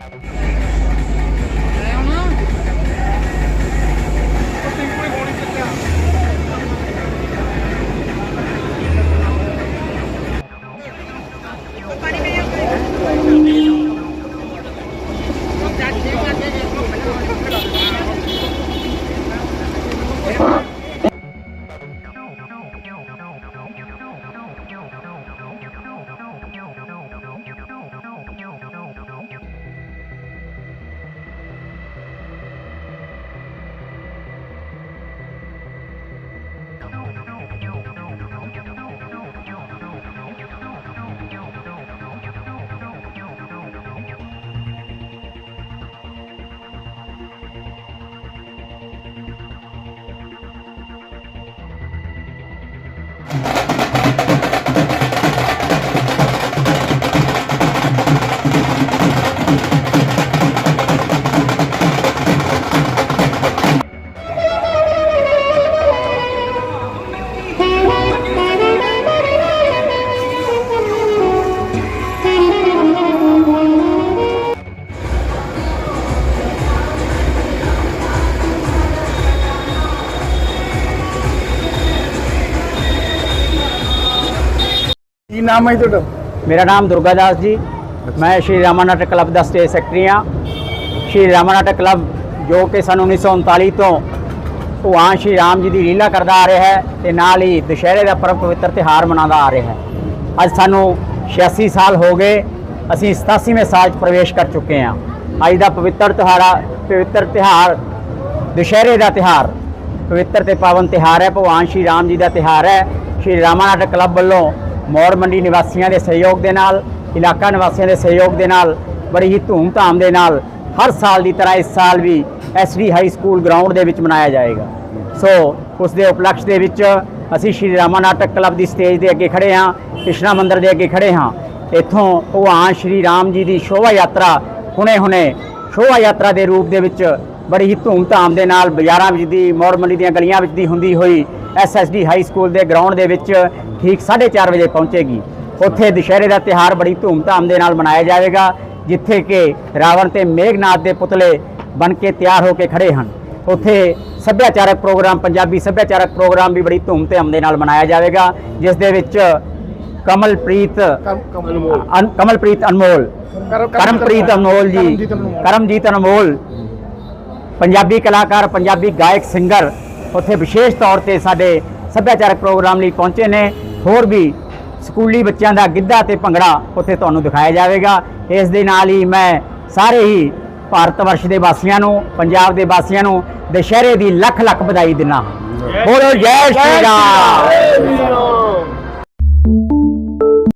you Música ਕੀ ਨਾਮ ਹੈ ਜੀ ਤੁਹਾਡਾ? ਮੇਰਾ ਨਾਮ ਦੁਰਗਾ ਦਾਸ ਜੀ। ਮੈਂ ਸ਼੍ਰੀ ਰਾਮਾ ਨਾਟਕ ਕਲੱਬ ਦਾ ਸਟੇਜ ਸੈਕਟਰੀ ਹਾਂ। ਸ਼੍ਰੀ ਰਾਮਾ ਨਾਟਕ ਕਲੱਬ ਜੋ ਕਿ ਸਨ 1939 ਤੋਂ ਭਗਵਾਨ ਸ਼੍ਰੀ ਰਾਮ ਜੀ ਦੀ ਲੀਲਾ ਕਰਦਾ ਆ ਰਿਹਾ ਹੈ ਤੇ ਨਾਲ ਹੀ ਦੁਸ਼ਹਿਰੇ ਦਾ ਪਰਮ ਪਵਿੱਤਰ ਤਿਹਾਰ ਮਨਾਉਂਦਾ ਆ ਰਿਹਾ ਹੈ। ਅੱਜ ਸਾਨੂੰ 86 ਸਾਲ ਹੋ ਗਏ ਅਸੀਂ 87ਵੇਂ ਸਾਲ 'ਚ ਪ੍ਰਵੇਸ਼ ਕਰ ਚੁੱਕੇ ਹਾਂ। ਅੱਜ ਦਾ ਪਵਿੱਤਰ ਤਿਹਾੜਾ ਪਵਿੱਤਰ ਤਿਹਾਰ ਦੁਸ਼ਹਿਰੇ ਦਾ ਤਿਹਾਰ ਪਵਿੱਤਰ ਤੇ ਪਾਵਨ ਤਿਹਾਰ ਹੈ। ਭਗਵਾਨ ਸ਼੍ਰੀ ਰਾਮ ਜੀ ਦਾ ਤਿਹਾਰ ਹੈ। ਸ਼੍ਰੀ ਰਾਮਾ ਨਾਟਕ ਕਲੱਬ ਵੱਲੋਂ ਮੌੜ ਮੰਡੀ ਨਿਵਾਸੀਆਂ ਦੇ ਸਹਿਯੋਗ ਦੇ ਨਾਲ, ਇਲਾਕਾ ਨਿਵਾਸੀਆਂ ਦੇ ਸਹਿਯੋਗ ਦੇ ਨਾਲ, ਬੜੀ ਹੀ ਧੂਮ-ਧਾਮ ਦੇ ਨਾਲ ਹਰ ਸਾਲ ਦੀ ਤਰ੍ਹਾਂ ਇਸ ਸਾਲ ਵੀ ਐਸਡੀ ਹਾਈ ਸਕੂਲ ਗਰਾਊਂਡ ਦੇ ਵਿੱਚ ਮਨਾਇਆ ਜਾਏਗਾ। ਸੋ, ਉਸ ਦੇ ਉਪਲਕਸ਼ ਦੇ ਵਿੱਚ ਅਸੀਂ ਸ਼੍ਰੀ ਰਾਮਾ ਨਾਟਕ ਕਲੱਬ ਦੀ ਸਟੇਜ ਦੇ ਅੱਗੇ ਖੜੇ ਹਾਂ, ਕ੍ਰਿਸ਼ਨਾ ਮੰਦਿਰ ਦੇ ਅੱਗੇ ਖੜੇ ਹਾਂ। ਇੱਥੋਂ ਭਗਵਾਨ ਸ਼੍ਰੀ ਰਾਮ ਜੀ ਦੀ ਸ਼ੋਭਾ ਯਾਤਰਾ ਹੁਣੇ-ਹੁਣੇ ਸ਼ੋਭਾ ਯਾਤਰਾ ਦੇ ਰੂਪ ਦੇ ਵਿੱਚ ਬੜੀ ਹੀ ਧੂਮ-ਧਾਮ ਦੇ ਨਾਲ ਬਾਜ਼ਾਰਾਂ ਵਿੱਚ ਦੀ ਮੌੜ ਮੰਡੀ ਦੀਆਂ ਗਲੀਆਂ ਵਿੱਚ ਦੀ ਹੁੰਦੀ ਹੋਈ ਐਸਐਸਡੀ ਹਾਈ ਸਕੂਲ ਦੇ ਗਰਾਊਂਡ ਦੇ ਵਿੱਚ ਠੀਕ 4:30 ਵਜੇ ਪਹੁੰਚੇਗੀ। ਉੱਥੇ ਦੁਸ਼ਹਿਰੇ ਦਾ ਤਿਹਾਰ ਬੜੀ ਧੂਮ-ਧਾਮ ਦੇ ਨਾਲ ਮਨਾਇਆ ਜਾਵੇਗਾ ਜਿੱਥੇ ਕਿ ਰਾਵਣ ਤੇ ਮੇਘਨਾਥ ਦੇ ਪੁਤਲੇ ਬਣ ਕੇ ਤਿਆਰ ਹੋ ਕੇ ਖੜੇ ਹਨ। ਉੱਥੇ ਸੱਭਿਆਚਾਰਕ ਪ੍ਰੋਗਰਾਮ ਪੰਜਾਬੀ ਸੱਭਿਆਚਾਰਕ ਪ੍ਰੋਗਰਾਮ ਵੀ ਬੜੀ ਧੂਮ-ਧਾਮ ਦੇ ਨਾਲ ਮਨਾਇਆ ਜਾਵੇਗਾ ਜਿਸ ਦੇ ਵਿੱਚ ਕਮਲਪ੍ਰੀਤ ਕਮਲਪ੍ਰੀਤ ਅਨਮੋਲ ਕਰਮਪ੍ਰੀਤ ਅਨਮੋਲ ਜੀ ਕਰਮਜੀਤ ਅਨਮੋਲ। ਪੰਜਾਬੀ ਕਲਾਕਾਰ, ਪੰਜਾਬੀ ਗਾਇਕ, ਸਿੰਗਰ ਉੱਥੇ ਵਿਸ਼ੇਸ਼ ਤੌਰ ਤੇ ਸਾਡੇ ਸੱਭਿਆਚਾਰਕ ਪ੍ਰੋਗਰਾਮ ਲਈ ਪਹੁੰਚੇ ਨੇ। ਹੋਰ ਵੀ ਸਕੂਲੀ ਬੱਚਿਆਂ ਦਾ ਗਿੱਧਾ ਤੇ ਭੰਗੜਾ ਉੱਥੇ ਤੁਹਾਨੂੰ ਦਿਖਾਇਆ ਜਾਵੇਗਾ। ਇਸ ਦੇ ਨਾਲ ਹੀ ਮੈਂ ਸਾਰੇ ਹੀ ਭਾਰਤ ਵਰਸ਼ ਦੇ ਵਾਸੀਆਂ ਨੂੰ, ਪੰਜਾਬ ਦੇ ਵਾਸੀਆਂ ਨੂੰ, ਦੁਸ਼ਹਿਰੇ ਦੀ ਲੱਖ ਲੱਖ ਵਧਾਈ ਦਿੰਦਾ ਬੋਲੋ ਜੈ ਸ਼੍ਰੀ ਰਾਮ।